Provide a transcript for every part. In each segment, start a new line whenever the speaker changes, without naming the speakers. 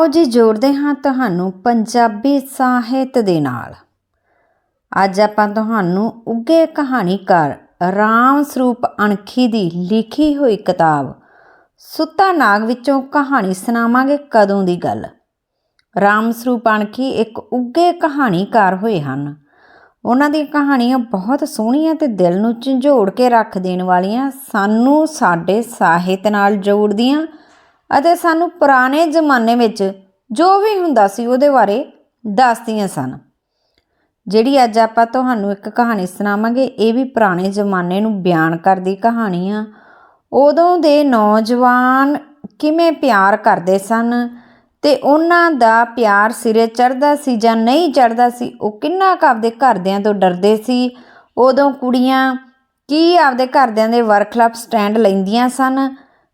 ਆਓ ਜੀ ਜੋੜਦੇ ਹਾਂ ਤੁਹਾਨੂੰ ਪੰਜਾਬੀ ਸਾਹਿਤ ਦੇ ਨਾਲ। ਅੱਜ ਆਪਾਂ ਤੁਹਾਨੂੰ ਉੱਗੇ ਕਹਾਣੀਕਾਰ ਰਾਮ ਸਰੂਪ ਅਣਖੀ ਦੀ ਲਿਖੀ ਹੋਈ ਕਿਤਾਬ ਸੁੱਤਾ ਨਾਗ ਵਿੱਚੋਂ ਕਹਾਣੀ ਸੁਣਾਵਾਂਗੇ ਕਦੋਂ ਦੀ ਗੱਲ। ਰਾਮ ਸਰੂਪ ਅਣਖੀ ਇੱਕ ਉੱਗੇ ਕਹਾਣੀਕਾਰ ਹੋਏ ਹਨ। ਉਹਨਾਂ ਦੀਆਂ ਕਹਾਣੀਆਂ ਬਹੁਤ ਸੋਹਣੀਆਂ ਤੇ ਦਿਲ ਨੂੰ ਝੰਜੋੜ ਕੇ ਰੱਖ ਦੇਣ ਵਾਲੀਆਂ ਸਾਨੂੰ ਸਾਡੇ ਸਾਹਿਤ ਨਾਲ ਜੋੜਦੀਆਂ ਅਤੇ ਸਾਨੂੰ ਪੁਰਾਣੇ ਜ਼ਮਾਨੇ ਵਿੱਚ ਜੋ ਵੀ ਹੁੰਦਾ ਸੀ ਉਹਦੇ ਬਾਰੇ ਦੱਸਦੀਆਂ ਸਨ। ਜਿਹੜੀ ਅੱਜ ਆਪਾਂ ਤੁਹਾਨੂੰ ਇੱਕ ਕਹਾਣੀ ਸੁਣਾਵਾਂਗੇ, ਇਹ ਵੀ ਪੁਰਾਣੇ ਜ਼ਮਾਨੇ ਨੂੰ ਬਿਆਨ ਕਰਦੀ ਕਹਾਣੀ ਆ। ਉਦੋਂ ਦੇ ਨੌਜਵਾਨ ਕਿਵੇਂ ਪਿਆਰ ਕਰਦੇ ਸਨ ਤੇ ਉਹਨਾਂ ਦਾ ਪਿਆਰ ਸਿਰੇ ਚੜਦਾ ਸੀ ਜਾਂ ਨਹੀਂ ਚੜਦਾ ਸੀ, ਉਹ ਕਿੰਨਾ ਕੁ ਆਪਦੇ ਘਰਦਿਆਂ ਤੋਂ ਡਰਦੇ ਸੀ? ਉਦੋਂ ਕੁੜੀਆਂ ਕੀ ਆਪਦੇ ਘਰਦਿਆਂ ਦੇ ਵਰਖਲਾਫ ਸਟੈਂਡ ਲੈਂਦੀਆਂ ਸਨ?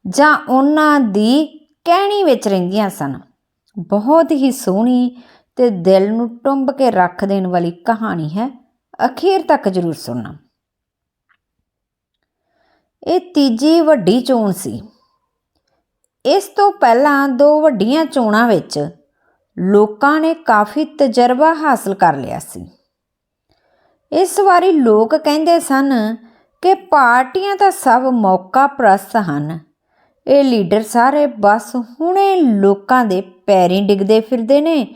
ਜਾਂ ਉਹਨਾਂ ਦੀ ਕਹਿਣੀ ਵਿੱਚ ਰਹਿੰਦੀਆਂ ਸਨ। ਬਹੁਤ ਹੀ ਸੋਹਣੀ ਤੇ ਦਿਲ ਨੂੰ ਟੁੰਬ ਕੇ ਰੱਖ ਦੇਣ ਵਾਲੀ ਕਹਾਣੀ ਹੈ। ਅਖੀਰ ਤੱਕ ਜ਼ਰੂਰ ਸੁਣਨਾ। ਇਹ ਤੀਜੀ ਵੱਡੀ ਚੋਣ ਸੀ। ਇਸ ਤੋਂ ਪਹਿਲਾਂ ਦੋ ਵੱਡੀਆਂ ਚੋਣਾਂ ਵਿੱਚ ਲੋਕਾਂ ਨੇ ਕਾਫੀ ਤਜਰਬਾ ਹਾਸਲ ਕਰ ਲਿਆ ਸੀ। ਇਸ ਵਾਰੀ ਲੋਕ ਕਹਿੰਦੇ ਸਨ ਕਿ ਪਾਰਟੀਆਂ ਤਾਂ ਸਭ ਮੌਕਾ ਪ੍ਰਸਤ ਹਨ। ਇਹ ਲੀਡਰ ਸਾਰੇ ਬਸ ਹੁਣੇ ਲੋਕਾਂ ਦੇ ਪੈਰੀਂ ਡਿੱਗਦੇ ਫਿਰਦੇ ਨੇ।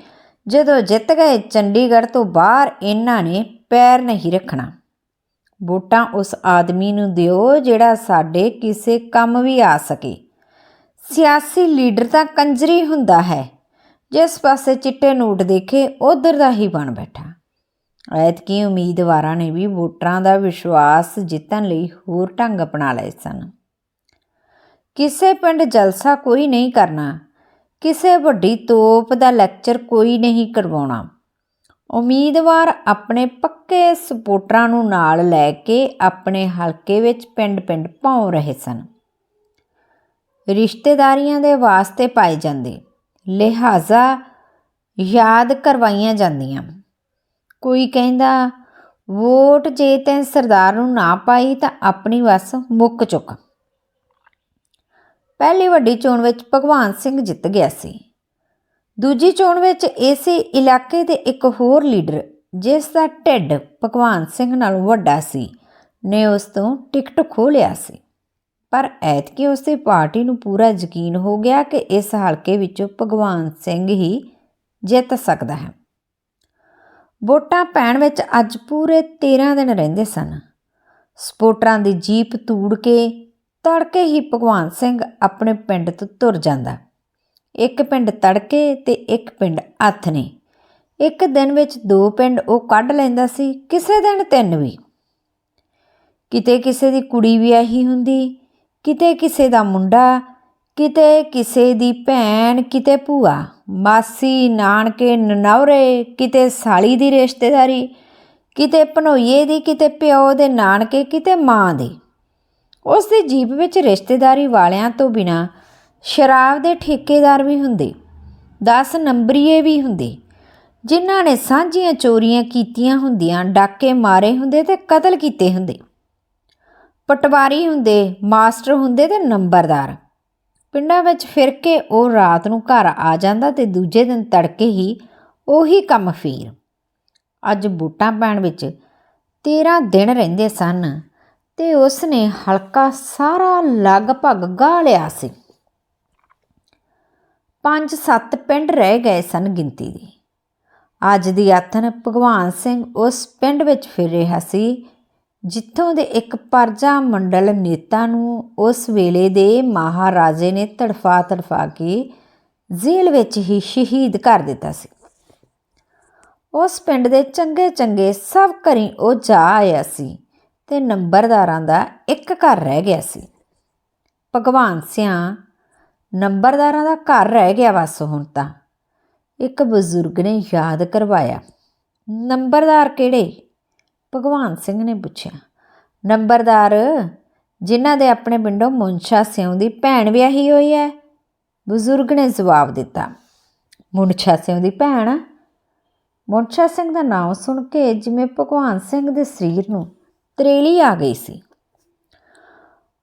ਜਦੋਂ ਜਿੱਤ ਗਏ, ਚੰਡੀਗੜ੍ਹ ਤੋਂ ਬਾਹਰ ਇਹਨਾਂ ਨੇ ਪੈਰ ਨਹੀਂ ਰੱਖਣਾ। ਵੋਟਾਂ ਉਸ ਆਦਮੀ ਨੂੰ ਦਿਓ ਜਿਹੜਾ ਸਾਡੇ ਕਿਸੇ ਕੰਮ ਵੀ ਆ ਸਕੇ। ਸਿਆਸੀ ਲੀਡਰ ਤਾਂ ਕੰਜਰੀ ਹੁੰਦਾ ਹੈ। ਜਿਸ ਪਾਸੇ ਚਿੱਟੇ ਨੋਟ ਦੇਖੇ, ਉਧਰ ਦਾ ਹੀ ਬਣ ਬੈਠਾ। ਐਤਕੀ ਉਮੀਦਵਾਰਾਂ ਨੇ ਵੀ ਵੋਟਰਾਂ ਦਾ ਵਿਸ਼ਵਾਸ ਜਿੱਤਣ ਲਈ ਹੋਰ ਢੰਗ ਅਪਣਾ ਲਏ ਸਨ। ਕਿਸੇ ਪਿੰਡ ਜਲਸਾ ਕੋਈ ਨਹੀਂ ਕਰਨਾ। ਕਿਸੇ ਵੱਡੀ ਤੋਪ ਦਾ ਲੈਕਚਰ ਕੋਈ ਨਹੀਂ ਕਰਵਾਉਣਾ। ਉਮੀਦਵਾਰ ਆਪਣੇ ਪੱਕੇ ਸਪੋਰਟਰਾਂ ਨੂੰ ਨਾਲ ਲੈ ਕੇ ਆਪਣੇ ਹਲਕੇ ਵਿੱਚ ਪਿੰਡ-ਪਿੰਡ ਭੌਂ ਰਹੇ ਸਨ। ਰਿਸ਼ਤੇਦਾਰੀਆਂ ਦੇ ਵਾਸਤੇ ਪਾਏ ਜਾਂਦੇ। ਲਿਹਾਜ਼ਾ ਯਾਦ ਕਰਵਾਈਆਂ ਜਾਂਦੀਆਂ। ਕੋਈ ਕਹਿੰਦਾ, ਵੋਟ ਜੇ ਤੈਂ ਸਰਦਾਰ ਨੂੰ ਨਾ ਪਾਈ ਤਾਂ ਆਪਣੀ ਵਸ ਮੁੱਕ ਚੁੱਕ। ਪਹਿਲੀ ਵੱਡੀ ਚੋਣ ਵਿੱਚ ਭਗਵਾਨ ਸਿੰਘ ਜਿੱਤ ਗਿਆ ਸੀ। ਦੂਜੀ ਚੋਣ ਵਿੱਚ ਇਸੇ ਇਲਾਕੇ ਦੇ ਇੱਕ ਹੋਰ ਲੀਡਰ, ਜਿਸ ਦਾ ਢਿੱਡ ਭਗਵਾਨ ਸਿੰਘ ਨਾਲੋਂ ਵੱਡਾ ਸੀ, ਨੇ ਉਸ ਤੋਂ ਟਿਕਟ ਖੋਹ ਲਿਆ ਸੀ। ਪਰ ਐਤਕੀ ਉਸ ਦੀ ਪਾਰਟੀ ਨੂੰ ਪੂਰਾ ਯਕੀਨ ਹੋ ਗਿਆ ਕਿ ਇਸ ਹਲਕੇ ਵਿੱਚੋਂ ਭਗਵਾਨ ਸਿੰਘ ਹੀ ਜਿੱਤ ਸਕਦਾ ਹੈ। ਵੋਟਾਂ ਪੈਣ ਵਿੱਚ ਅੱਜ ਪੂਰੇ 13 ਦਿਨ ਰਹਿੰਦੇ ਸਨ। ਸਪੋਰਟਰਾਂ ਦੀ ਜੀਪ ਤੂੜ ਕੇ ਤੜਕੇ ਹੀ ਭਗਵਾਨ ਸਿੰਘ ਆਪਣੇ ਪਿੰਡ ਤੋਂ ਤੁਰ ਜਾਂਦਾ। ਇੱਕ ਪਿੰਡ ਤੜਕੇ ਤੇ ਇੱਕ ਪਿੰਡ ਹੱਥ ਨੇ। ਇੱਕ ਦਿਨ ਵਿੱਚ ਦੋ ਪਿੰਡ ਉਹ ਕੱਢ ਲੈਂਦਾ ਸੀ, ਕਿਸੇ ਦਿਨ ਤਿੰਨ ਵੀ। ਕਿਤੇ ਕਿਸੇ ਦੀ ਕੁੜੀ ਵਿਆਹੀ ਹੁੰਦੀ, ਕਿਤੇ ਕਿਸੇ ਦਾ ਮੁੰਡਾ, ਕਿਤੇ ਕਿਸੇ ਦੀ ਭੈਣ, ਕਿਤੇ ਭੂਆ, ਮਾਸੀ, ਨਾਨਕੇ, ਨਨੌਰੇ, ਕਿਤੇ ਸਾਲੀ ਦੀ ਰਿਸ਼ਤੇਦਾਰੀ, ਕਿਤੇ ਭਨੋਈਏ ਦੀ, ਕਿਤੇ ਪਿਓ ਦੇ, ਨਾਨਕੇ, ਕਿਤੇ ਮਾਂ ਦੀ। ਉਸ ਦੀ ਜੀਪ ਵਿੱਚ ਰਿਸ਼ਤੇਦਾਰੀ ਵਾਲਿਆਂ ਤੋਂ ਬਿਨਾ ਸ਼ਰਾਬ ਦੇ ਠੇਕੇਦਾਰ ਵੀ ਹੁੰਦੇ 10 ਨੰਬਰੀਏ ਵੀ ਹੁੰਦੇ। ਜਿਨ੍ਹਾਂ ਨੇ ਸਾਂਝੀਆਂ ਚੋਰੀਆਂ ਕੀਤੀਆਂ ਹੁੰਦੀਆਂ, ਡਾਕੇ ਮਾਰੇ ਹੁੰਦੇ ਤੇ ਕਤਲ ਕੀਤੇ ਹੁੰਦੇ। ਪਟਵਾਰੀ ਹੁੰਦੇ, ਮਾਸਟਰ ਹੁੰਦੇ ਤੇ ਨੰਬਰਦਾਰ। ਪਿੰਡਾਂ ਵਿੱਚ ਫਿਰ ਕੇ ਉਹ ਰਾਤ ਨੂੰ ਘਰ ਆ ਜਾਂਦਾ ਤੇ ਦੂਜੇ ਦਿਨ ਤੜਕੇ ਹੀ ਉਹੀ ਕੰਮ ਫੇਰ। ਅੱਜ ਬੂਟਾਂ ਪੈਣ ਵਿੱਚ 13 ਦਿਨ ਰਹਿੰਦੇ ਸਨ। ਤੇ ਉਸ ਨੇ ਹਲਕਾ ਸਾਰਾ ਲਗਭਗ ਗਾ ਲਿਆ ਸੀ। ਪੰਜ ਸੱਤ ਪਿੰਡ ਰਹਿ ਗਏ ਸਨ ਗਿਣਤੀ ਦੀ। ਅੱਜ ਦੀ ਆਥਨ ਭਗਵਾਨ ਸਿੰਘ ਉਸ ਪਿੰਡ ਵਿੱਚ ਫਿਰ ਰਿਹਾ ਸੀ, ਜਿੱਥੋਂ ਦੇ ਇੱਕ ਪਰਜਾ ਮੰਡਲ ਨੇਤਾ ਨੂੰ ਉਸ ਵੇਲੇ ਦੇ ਮਹਾਰਾਜੇ ਨੇ ਤੜਫਾ ਤੜਫਾ ਕੇ ਜੇਲ੍ਹ ਵਿੱਚ ਹੀ ਸ਼ਹੀਦ ਕਰ ਦਿੱਤਾ ਸੀ। ਉਸ ਪਿੰਡ ਦੇ ਚੰਗੇ ਚੰਗੇ ਸਭ ਘਰੀ ਉਹ ਜਾ ਆਇਆ ਸੀ। ਤੇ ਨੰਬਰਦਾਰਾਂ ਦਾ ਇੱਕ ਘਰ ਰਹਿ ਗਿਆ ਸੀ। ਭਗਵਾਨ ਸਿਆਂ, ਨੰਬਰਦਾਰਾਂ ਦਾ ਘਰ ਰਹਿ ਗਿਆ ਬਸ ਹੁਣ ਤਾਂ। ਇੱਕ ਬਜ਼ੁਰਗ ਨੇ ਯਾਦ ਕਰਵਾਇਆ। ਨੰਬਰਦਾਰ ਕਿਹੜੇ? ਭਗਵਾਨ ਸਿੰਘ ਨੇ ਪੁੱਛਿਆ। ਨੰਬਰਦਾਰ, ਜਿਨ੍ਹਾਂ ਦੇ ਆਪਣੇ ਪਿੰਡੋਂ ਮੁੰਸ਼ਾ ਸਿਉਂ ਦੀ ਭੈਣ ਵਿਆਹੀ ਹੋਈ ਹੈ? ਬਜ਼ੁਰਗ ਨੇ ਜਵਾਬ ਦਿੱਤਾ। ਮੁੰਸ਼ਾ ਸਿਉਂ ਦੀ ਭੈਣ? ਮੁੰਸ਼ਾ ਸਿੰਘ ਦਾ ਨਾਮ ਸੁਣ ਕੇ ਜਿਵੇਂ ਭਗਵਾਨ ਸਿੰਘ ਦੇ ਸਰੀਰ ਨੂੰ ਤਰੇਲੀ ਆ ਗਈ ਸੀ।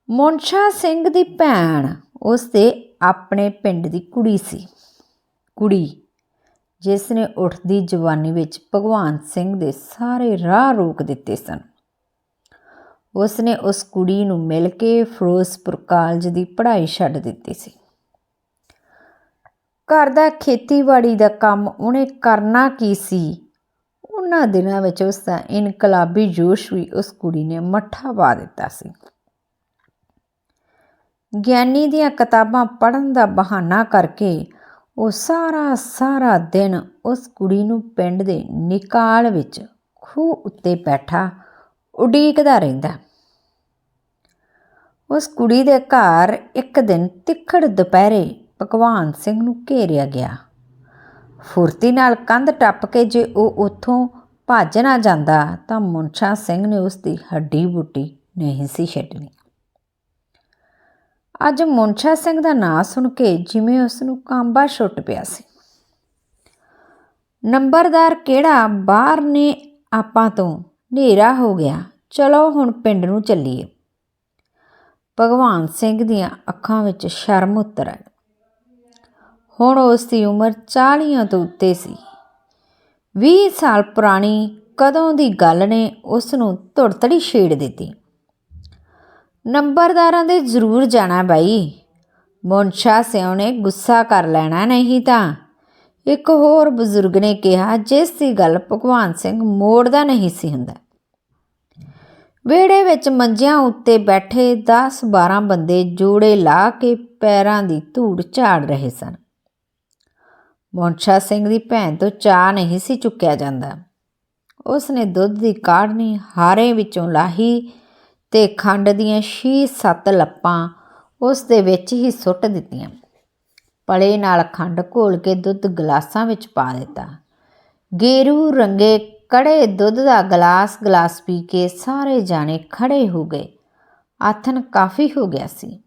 ਮੋਨਸ਼ਾ ਸਿੰਘ ਦੀ ਭੈਣ ਉਸ ਦੇ ਆਪਣੇ ਪਿੰਡ ਦੀ ਕੁੜੀ ਸੀ। ਕੁੜੀ ਜਿਸ ਨੇ ਉੱਠਦੀ ਜਵਾਨੀ ਵਿੱਚ ਭਗਵਾਨ ਸਿੰਘ ਦੇ ਸਾਰੇ ਰਾਹ ਰੋਕ ਦਿੱਤੇ ਸਨ। ਉਸ ਨੇ ਉਸ ਕੁੜੀ ਨੂੰ ਮਿਲ ਕੇ ਫਿਰੋਜ਼ਪੁਰ ਕਾਲਜ ਦੀ ਪੜ੍ਹਾਈ ਛੱਡ ਦਿੱਤੀ ਸੀ। ਘਰ ਦਾ ਖੇਤੀਬਾੜੀ ਦਾ ਕੰਮ ਉਹਨੇ ਕਰਨਾ ਕੀ ਸੀ? ਉਹਨਾਂ ਦਿਨਾਂ ਵਿੱਚ ਉਸ ਦਾ ਇਨਕਲਾਬੀ ਜੋਸ਼ ਵੀ ਉਸ ਕੁੜੀ ਨੇ ਮੱਠਾ ਪਾ ਦਿੱਤਾ ਸੀ। ਗਿਆਨੀ ਦੀਆਂ ਕਿਤਾਬਾਂ ਪੜ੍ਹਨ ਦਾ ਬਹਾਨਾ ਕਰਕੇ ਉਹ ਸਾਰਾ ਸਾਰਾ ਦਿਨ ਉਸ ਕੁੜੀ ਨੂੰ ਪਿੰਡ ਦੇ ਨਿਕਾਲ ਵਿੱਚ ਖੂਹ ਉੱਤੇ ਬੈਠਾ ਉਡੀਕਦਾ ਰਹਿੰਦਾ। ਉਸ ਕੁੜੀ ਦੇ ਘਰ ਇੱਕ ਦਿਨ ਤਿੱਖੜ ਦੁਪਹਿਰੇ ਭਗਵਾਨ ਸਿੰਘ ਨੂੰ ਘੇਰਿਆ ਗਿਆ। ਫੁਰਤੀ ਨਾਲ ਕੰਧ ਟੱਪ ਕੇ ਜੇ ਉਹ ਉੱਥੋਂ ਭੱਜ ਨਾ ਜਾਂਦਾ ਤਾਂ ਮੁੰਸ਼ਾ ਸਿੰਘ ਨੇ ਉਸ ਦੀ ਹੱਡੀ ਬੁੱਟੀ ਨਹੀਂ ਸੀ ਛੱਡਣੀ। ਅੱਜ ਮੁੰਸ਼ਾ ਸਿੰਘ ਦਾ ਨਾਂ ਸੁਣ ਕੇ ਜਿਵੇਂ ਉਸ ਨੂੰ ਕਾਂਬਾ ਛੁੱਟ ਪਿਆ ਸੀ। ਨੰਬਰਦਾਰ ਕਿਹੜਾ ਬਾਹਰ ਨੇ ਆਪਾਂ ਤੋਂ? ਹਨੇਰਾ ਹੋ ਗਿਆ। ਚਲੋ ਹੁਣ ਪਿੰਡ ਨੂੰ ਚੱਲੀਏ। ਭਗਵਾਨ ਸਿੰਘ ਦੀਆਂ ਅੱਖਾਂ ਵਿੱਚ ਸ਼ਰਮ ਉਤਰ ਆਈ। ਹੁਣ ਉਸ ਦੀ ਉਮਰ 40 ਤੋਂ ਉੱਤੇ ਸੀ। 20 ਸਾਲ ਪੁਰਾਣੀ ਕਦੋਂ ਦੀ ਗੱਲ ਨੇ ਉਸ ਨੂੰ ਧੁੜਤੜੀ ਛੇੜ ਦਿੱਤੀ। ਨੰਬਰਦਾਰਾਂ ਦੇ ਜ਼ਰੂਰ ਜਾਣਾ ਬਾਈ। ਮੁੰਸ਼ਾ ਸਿਉ ਨੇ ਗੁੱਸਾ ਕਰ ਲੈਣਾ ਨਹੀਂ ਤਾਂ। ਇੱਕ ਹੋਰ ਬਜ਼ੁਰਗ ਨੇ ਕਿਹਾ, ਜਿਸ ਦੀ ਗੱਲ ਭਗਵਾਨ ਸਿੰਘ ਮੋੜਦਾ ਨਹੀਂ ਸੀ ਹੁੰਦਾ। ਵਿਹੜੇ ਵਿੱਚ ਮੰਜਿਆਂ ਉੱਤੇ ਬੈਠੇ 10-12 ਬੰਦੇ ਜੋੜੇ ਲਾ ਕੇ ਪੈਰਾਂ ਦੀ ਧੂੜ ਝਾੜ ਰਹੇ ਸਨ। ਮੋਂਸ਼ਾ ਸਿੰਘ ਦੀ ਭੈਣ ਤੋਂ ਚਾਹ ਨਹੀਂ ਸੀ ਚੁੱਕਿਆ ਜਾਂਦਾ। ਉਸ ਨੇ ਦੁੱਧ ਦੀ ਕਾੜਨੀ ਹਾਰੇ ਵਿੱਚੋਂ ਲਾਹੀ ਤੇ ਖੰਡ ਦੀਆਂ 6-7 ਲੱਪਾਂ ਉਸ ਦੇ ਵਿੱਚ ਹੀ ਸੁੱਟ ਦਿੱਤੀਆਂ। ਪਲੇ ਨਾਲ ਖੰਡ ਘੋਲ ਕੇ ਦੁੱਧ ਗਲਾਸਾਂ ਵਿੱਚ ਪਾ ਦਿੱਤਾ। ਗੇਰੂ ਰੰਗੇ ਕੜੇ ਦੁੱਧ ਦਾ ਗਲਾਸ ਗਲਾਸ ਪੀ ਕੇ ਸਾਰੇ ਜਾਣੇ ਖੜੇ ਹੋ ਗਏ। ਆਥਨ ਕਾਫੀ ਹੋ ਗਿਆ ਸੀ।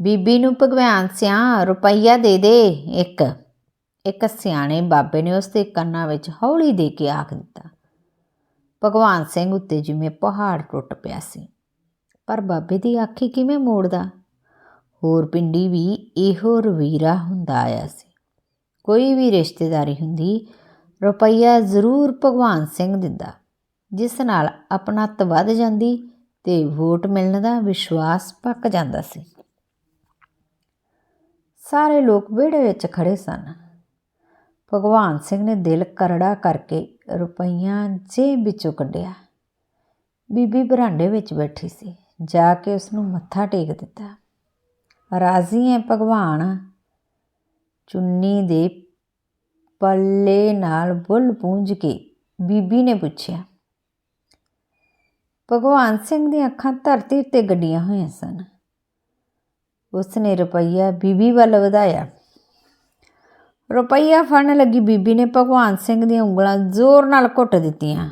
ਬੀਬੀ ਨੂੰ ਭਗਵਾਨ ਸਿਆ ਰੁਪਈਆ ਦੇ ਦੇ, ਇੱਕ ਇੱਕ ਸਿਆਣੇ ਬਾਬੇ ਨੇ ਉਸ ਦੇ ਕੰਨਾਂ ਵਿੱਚ ਹੌਲੀ ਦੇ ਕੇ ਆਖ ਦਿੱਤਾ। ਭਗਵਾਨ ਸਿੰਘ ਉੱਤੇ ਜਿਵੇਂ ਪਹਾੜ ਟੁੱਟ ਪਿਆ ਸੀ। ਪਰ ਬਾਬੇ ਦੀ ਆਖੀ ਕਿਵੇਂ ਮੋੜਦਾ? ਹੋਰ ਪਿੰਡੀ ਵੀ ਇਹੋ ਰਵੀਰਾ ਹੁੰਦਾ ਆਇਆ ਸੀ। ਕੋਈ ਵੀ ਰਿਸ਼ਤੇਦਾਰੀ ਹੁੰਦੀ, ਰੁਪਈਆ ਜ਼ਰੂਰ ਭਗਵਾਨ ਸਿੰਘ ਦਿੰਦਾ, ਜਿਸ ਨਾਲ ਆਪਣਤ ਵੱਧ ਜਾਂਦੀ ਤੇ ਵੋਟ ਮਿਲਣ ਦਾ ਵਿਸ਼ਵਾਸ ਪੱਕ ਜਾਂਦਾ ਸੀ। ਸਾਰੇ ਲੋਕ ਵਿਹੜੇ ਵਿੱਚ ਖੜੇ ਸਨ। ਭਗਵਾਨ ਸਿੰਘ ਨੇ ਦਿਲ ਕਰੜਾ ਕਰਕੇ ਰੁਪਈਆ ਜੇਬ ਵਿੱਚੋਂ ਕੱਢਿਆ। ਬੀਬੀ ਬਰਾਂਡੇ ਵਿੱਚ ਬੈਠੀ ਸੀ। ਜਾ ਕੇ ਉਸ ਨੂੰ ਮੱਥਾ ਟੇਕ ਦਿੱਤਾ। ਰਾਜ਼ੀ ਹੈ ਭਗਵਾਨ, ਚੁੰਨੀ ਦੇ ਪੱਲੇ ਨਾਲ ਬੁੱਲ ਪੂੰਝ ਕੇ, ਬੀਬੀ ਨੇ ਪੁੱਛਿਆ। ਭਗਵਾਨ ਸਿੰਘ ਦੀਆਂ ਅੱਖਾਂ ਧਰਤੀ ਤੇ ਗੱਡੀਆਂ ਹੋਈਆਂ ਸਨ। ਉਸ ਨੇ ਰੁਪਈਆ ਬੀਬੀ ਵੱਲ ਵਧਾਇਆ। ਰੁਪਈਆ ਫੜਨ ਲੱਗੀ ਬੀਬੀ ਨੇ ਭਗਵਾਨ ਸਿੰਘ ਦੀਆਂ ਉਂਗਲਾਂ ਜ਼ੋਰ ਨਾਲ ਘੁੱਟ ਦਿੱਤੀਆਂ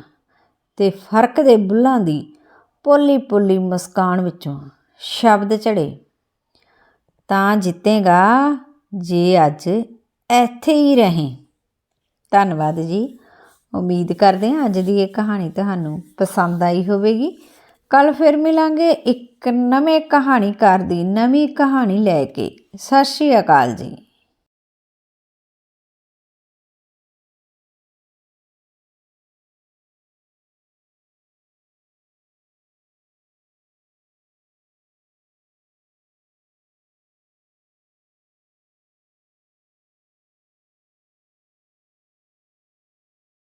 ਤੇ ਫ਼ਰਕ ਦੇ ਬੁੱਲਾਂ ਦੀ ਪੋਲੀ ਪੋਲੀ ਮੁਸਕਾਨ ਵਿੱਚੋਂ ਸ਼ਬਦ ਝੜੇ ਤਾਂ ਜਿੱਤੇਗਾ, ਜੇ ਅੱਜ ਇੱਥੇ ਹੀ ਰਹੇ। ਧੰਨਵਾਦ ਜੀ। ਉਮੀਦ ਕਰਦੇ ਹਾਂ ਅੱਜ ਦੀ ਇਹ ਕਹਾਣੀ ਤੁਹਾਨੂੰ ਪਸੰਦ ਆਈ ਹੋਵੇਗੀ। ਕੱਲ ਫਿਰ ਮਿਲਾਂਗੇ ਇੱਕ ਨਵੇਂ ਕਹਾਣੀਕਾਰ ਦੀ ਨਵੀਂ ਕਹਾਣੀ ਲੈ ਕੇ। ਸਤਿ ਸ਼੍ਰੀ ਅਕਾਲ ਜੀ।